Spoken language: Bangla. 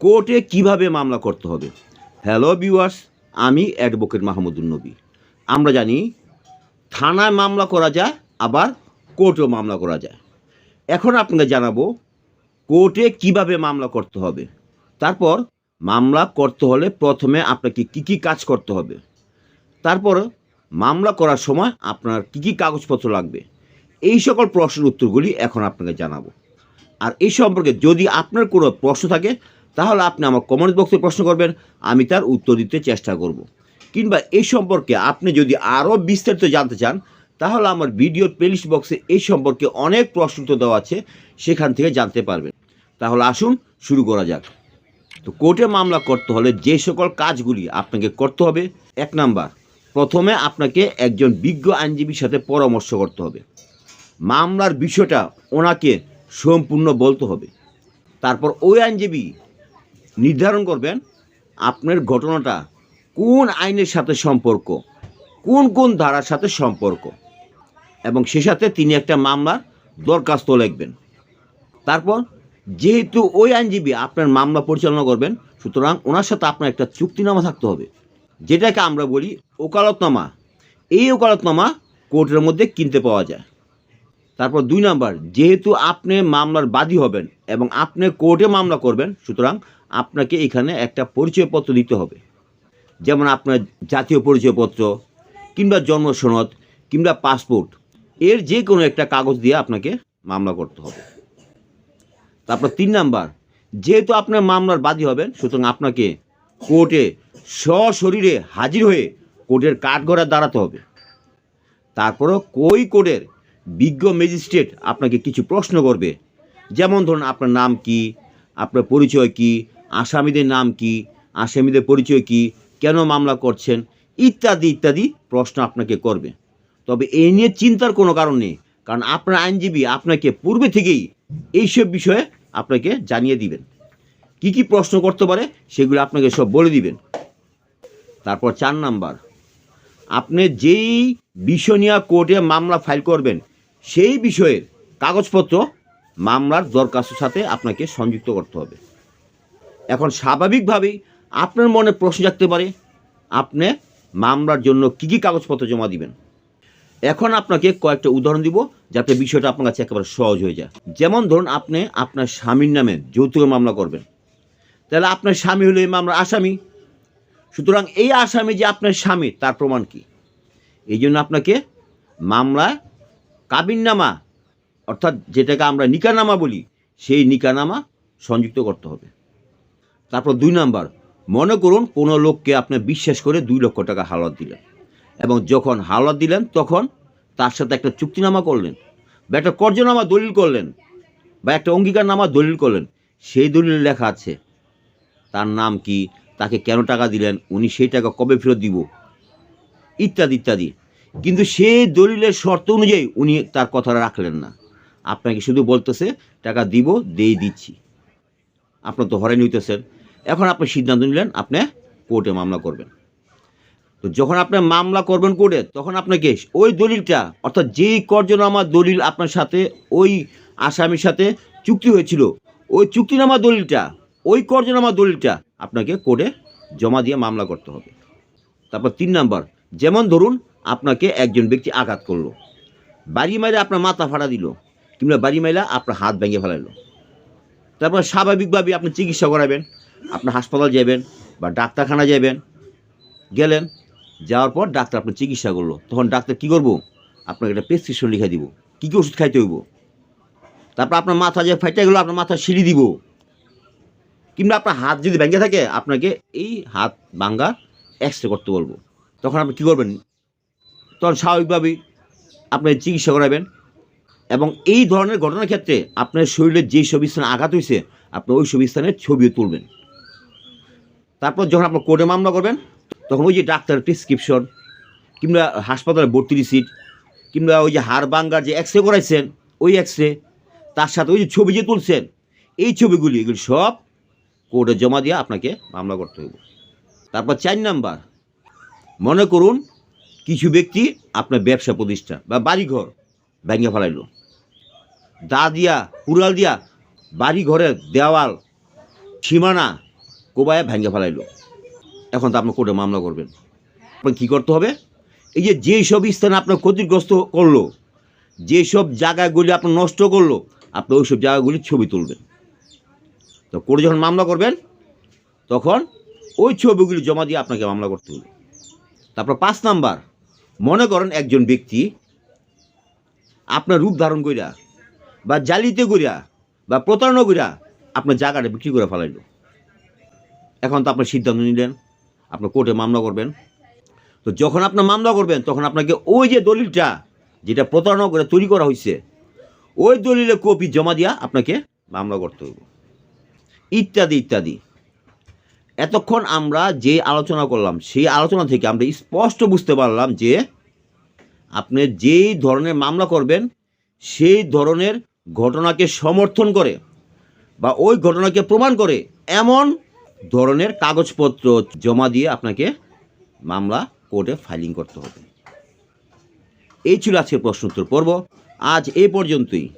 কোর্টে কীভাবে মামলা করতে হবে? হ্যালো ভিউয়ার্স আমি অ্যাডভোকেট মাহমুদুল নবী। আমরা জানি, থানায় মামলা করা যায়, আবার কোর্টেও মামলা করা যায়। এখন আপনাকে জানাব, কোর্টে কীভাবে মামলা করতে হবে? তারপর মামলা করতে হলে প্রথমে আপনাকে কী কী কাজ করতে হবে? তারপর মামলা করার সময় আপনার কী কী কাগজপত্র লাগবে? এই সকল প্রশ্নের উত্তরগুলি এখন আপনাকে জানাব। আর এই সম্পর্কে যদি আপনার কোনো প্রশ্ন থাকে তাহলে আপনি আমার কমেন্ট বক্সে প্রশ্ন করবেন, আমি তার উত্তর দিতে চেষ্টা করব। কিংবা এই সম্পর্কে আপনি যদি আরও বিস্তারিত জানতে চান, তাহলে আমার ভিডিওর প্লেলিস্ট বক্সে এই সম্পর্কে অনেক প্রশ্ন দেওয়া আছে, সেখান থেকে জানতে পারবেন। তাহলে আসুন, শুরু করা যাক। তো কোর্টে মামলা করতে হলে যে সকল কাজগুলি আপনাকে করতে হবে, এক নাম্বার, প্রথমে আপনাকে একজন বিজ্ঞ আইনজীবীর সাথে পরামর্শ করতে হবে। মামলার বিষয়টা ওনাকে সম্পূর্ণ বলতে হবে। তারপর ওই আইনজীবী নির্ধারণ করবেন আপনার ঘটনাটা কোন আইনের সাথে সম্পর্ক, কোন কোন ধারার সাথে সম্পর্ক। এবং সে সাথে তিনি একটা মামলার দরখাস্ত লিখবেন। তারপর যেহেতু ওই আইনজীবী আপনার মামলা পরিচালনা করবেন, সুতরাং ওনার সাথে আপনার একটা চুক্তিনামা থাকতে হবে। যেটাকে আমরা বলি ওকালতনামা। এই ওকালতনামা কোর্টের মধ্যে কিনতে পাওয়া যায়। তারপর দুই নাম্বার, যেহেতু আপনি মামলার বাদী হবেন এবং আপনি কোর্টে মামলা করবেন, সুতরাং আপনাকে এখানে একটা পরিচয়পত্র দিতে হবে। যেমন আপনার জাতীয় পরিচয়পত্র, কিংবা জন্ম সনদ, কিংবা পাসপোর্ট, এর যে কোনো একটা কাগজ দিয়ে আপনাকে মামলা করতে হবে। তারপর তিন নাম্বার, যেহেতু আপনার মামলার বাদী হবেন, সুতরাং আপনাকে কোর্টে সশরীরে হাজির হয়ে কোর্টের কাঠগড়ায় দাঁড়াতে হবে। তারপরও কই কোর্টের বিজ্ঞ ম্যাজিস্ট্রেট আপনাকে কিছু প্রশ্ন করবে, যেমন ধরুন আপনার নাম কি, আপনার পরিচয় কি আসামিদের নাম কি? আসামিদের পরিচয় কি? কেন মামলা করছেন? ইত্যাদি ইত্যাদি প্রশ্ন আপনাকে করবে। তবে এই নিয়ে চিন্তার কোনো কারণ নেই, কারণ আপনার আইনজীবী আপনাকে পূর্বে থেকেই এইসব বিষয়ে আপনাকে জানিয়ে দিবেন। কি কি প্রশ্ন করতে পারে সেগুলো আপনাকে সব বলে দিবেন। তারপর চার নাম্বার, আপনি যেই বিষয় নিয়ে কোর্টে মামলা ফাইল করবেন, সেই বিষয়ের কাগজপত্র মামলার দরখাস্তের সাথে আপনাকে সংযুক্ত করতে হবে। এখন স্বাভাবিকভাবেই আপনার মনে প্রশ্ন জাগতে পারে, আপনি মামলার জন্য কী কী কাগজপত্র জমা দিবেন? এখন আপনাকে কয়েকটা উদাহরণ দিব যাতে বিষয়টা আপনার কাছে একেবারে সহজ হয়ে যায়। যেমন ধরুন আপনি আপনার স্বামীর নামে যৌতুক মামলা করবেন। তাহলে আপনার স্বামী হলো এই মামলার আসামি। সুতরাং এই আসামি যে আপনার স্বামী, তার প্রমাণ কি? এই জন্য আপনাকে মামলায় কাবিননামা, অর্থাৎ যেটাকে আমরা নিকানামা বলি, সেই নিকানামা সংযুক্ত করতে হবে। তারপর দুই নাম্বার, মনে করুন কোনো লোককে আপনি বিশ্বাস করে দুই লক্ষ টাকা হালত দিলেন। এবং যখন হালত দিলেন, তখন তার সাথে একটা চুক্তিনামা করলেন। বা একটা কর্জনামা দলিল করলেন। বা একটা অঙ্গীকারনামা দলিল করলেন। সেই দলিলে লেখা আছে, তার নাম কি, তাকে কেন টাকা দিলেন, উনি সেই টাকা কবে ফেরত দিব, ইত্যাদি ইত্যাদি। কিন্তু সেই দলিলের শর্ত অনুযায়ী উনি তার কথাটা রাখলেন না। আপনাকে শুধু বলতেছে, টাকা দিব দিয়ে দিচ্ছি। আপনার তো হরেন হইতেছেন। এখন আপনি সিদ্ধান্ত নিলেন, আপনি কোর্টে মামলা করবেন। তো যখন আপনি মামলা করবেন কোর্টে, তখন আপনাকে ওই দলিলটা, অর্থাৎ যেই কর্জনামা দলিল আপনার সাথে, ওই আসামির সাথে চুক্তি হয়েছিল, ওই চুক্তিনামা দলিলটা, ওই কর্জনামা দলিলটা আপনাকে কোর্টে জমা দিয়ে মামলা করতে হবে। তারপর তিন নাম্বার, যেমন ধরুন আপনাকে একজন ব্যক্তি আঘাত করল, বাড়ি মাইলে আপনার মাথা ফাটা দিল, কিংবা বাড়ি মাইলা আপনার হাত ভেঙে ফেলাইলো। তারপর স্বাভাবিকভাবে আপনি চিকিৎসা করাবেন আপনি হাসপাতাল যাবেন বা ডাক্তারখানা যাবেন গেলেন, যাওয়ার পর ডাক্তার আপনার চিকিৎসা করল। তখন ডাক্তার কী করব? আপনাকে একটা প্রেসক্রিপশন লিখে দিব। কী কী ওষুধ খাইতে হইব? তারপর আপনার মাথা যে ফাইটে গেলো, আপনার মাথা সিঁড়ি দিব। কিংবা আপনার হাত যদি ভেঙে থাকে, আপনাকে এই হাত ভাঙ্গা এক্স রে করতে বলব। তখন আপনি কী করবেন? তখন স্বাভাবিকভাবেই আপনি চিকিৎসা করাবেন। এবং এই ধরনের ঘটনার ক্ষেত্রে আপনার শরীরে যেই সব স্থানে আঘাত হয়েছে আপনি ওই সব স্থানের ছবিও তুলবেন। তারপর যখন আপনার কোর্টে মামলা করবেন, তখন ওই যে ডাক্তার প্রেসক্রিপশন কিংবা হাসপাতালে ভর্তি রিসিট কিংবা ওই যে হাড় ভাঙ্গার যে এক্স রে করাইছেন, ওই এক্স রে তার সাথে ওই যে ছবি যে তুলছেন, এই ছবিগুলি, এগুলি সব কোর্টে জমা দিয়ে আপনাকে মামলা করতে হবে তারপর চার নাম্বার, মনে করুন কিছু ব্যক্তি আপনার ব্যবসা প্রতিষ্ঠান বা বাড়িঘর ভেঙে ফেলাইল। দা দিয়া, কুড়াল দিয়া বাড়িঘরের দেওয়াল, সীমানা কোবায় ভেঙে ফেলাইলো। এখন তো আপনার কোর্টে মামলা করবেন। আপনার কী করতে হবে? এই যে যেই সব স্থানে আপনার ক্ষতিগ্রস্ত করল, যেসব জায়গাগুলি আপনার নষ্ট করল, আপনি ওই সব জায়গাগুলির ছবি তুলবেন। তো কোর্টে যখন মামলা করবেন, তখন ওই ছবিগুলি জমা দিয়ে আপনাকে মামলা করতে হবে। তারপর পাঁচ নাম্বার, মনে করেন একজন ব্যক্তি আপনার রূপ ধারণ করিয়া বা জালিতে করিয়া বা প্রতারণা করিয়া আপনার জায়গাটা বিক্রি করে ফেলাইল। এখন তো আপনার সিদ্ধান্ত নিলেন আপনার কোর্টে মামলা করবেন। তো যখন আপনার মামলা করবেন, তখন আপনাকে ওই যে দলিলটা যেটা প্রতারণা করে তৈরি করা হয়েছে, ওই দলিলের কপি জমা দিয়া আপনাকে মামলা করতে হবে ইত্যাদি ইত্যাদি। এতক্ষণ আমরা যে আলোচনা করলাম, সেই আলোচনা থেকে আমরা স্পষ্ট বুঝতে পারলাম যে আপনি যেই ধরনের মামলা করবেন, সেই ধরনের ঘটনাকে সমর্থন করে বা ওই ঘটনাকে প্রমাণ করে এমন ধরনের কাগজপত্র জমা দিয়ে আপনাকে মামলা কোর্টে ফাইলিং করতে হবে। এই ছিল আজকের প্রশ্নোত্তর পর্ব। আজ এই পর্যন্তই।